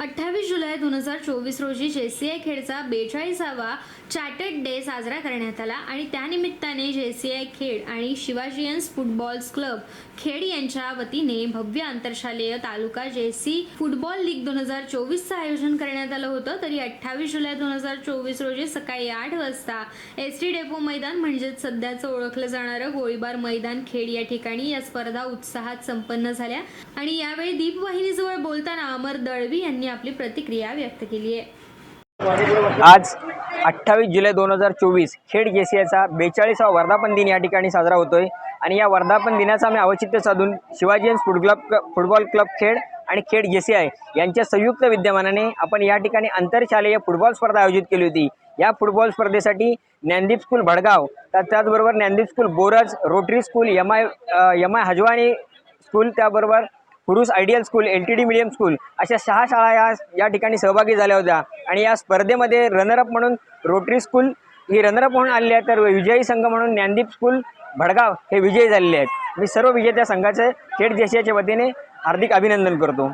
अठ्ठावीस जुलै दोन हजार चोवीस रोजी जेसीआय खेडचा बेचाळीसावा चॅटर्ड डे साजरा करण्यात आला आणि त्यानिमित्ताने जेसीआय खेड आणि शिवाजीयन्स फुटबॉल्स क्लब खेड यांच्या वतीने भव्य आंतरशालेय तालुका जेसी फुटबॉल लीग दोन हजार चोवीसचं आयोजन करण्यात आलं होतं. तरी अठ्ठावीस जुलै दोन हजार चोवीस रोजी सकाळी आठ वाजता एस टी डेपो मैदान म्हणजेच सध्याचं ओळखलं जाणारं गोळीबार मैदान खेड या ठिकाणी या स्पर्धा उत्साहात संपन्न झाल्या. आणि यावेळी दीपवाहिनीजवळ बोलताना अमर दळवी यांनी आपली प्रतिक्रिया व्यक्त केली आहे. आज अठ्ठावीस जुलै दोन हजार चोवीस खेड जेसीआयचा बेचाळीसावा वर्धापन दिन या ठिकाणी साजरा होतोय. आणि या वर्धापन दिनाचं आम्ही औचित्य साधून Shivaji foot club football club Khed आणि खेड जेसीआय यांच्या संयुक्त विद्यमानाने आपण या ठिकाणी आंतरशालेय फुटबॉल स्पर्धा आयोजित केली होती. या फुटबॉल स्पर्धेसाठी ज्ञानदीप स्कूल भडगाव तर त्याचबरोबर Dnyandeep school Boraj rotary school M I M I Hajwani school त्याबरोबर पुरुष ideal school L T D medium school अशा सहा शाळा या या ठिकाणी सहभागी झाल्या होत्या. आणि या स्पर्धेमध्ये रनरअप म्हणून रोटरी स्कूल ही रनरअप म्हणून आलेली आहे. तर विजयी संघ म्हणून ज्ञानदीप स्कूल भडगाव हे विजयी झालेले आहेत. मी सर्व विजेत्या संघाचे थेट जेसीआयच्या वतीने हार्दिक अभिनंदन करतो.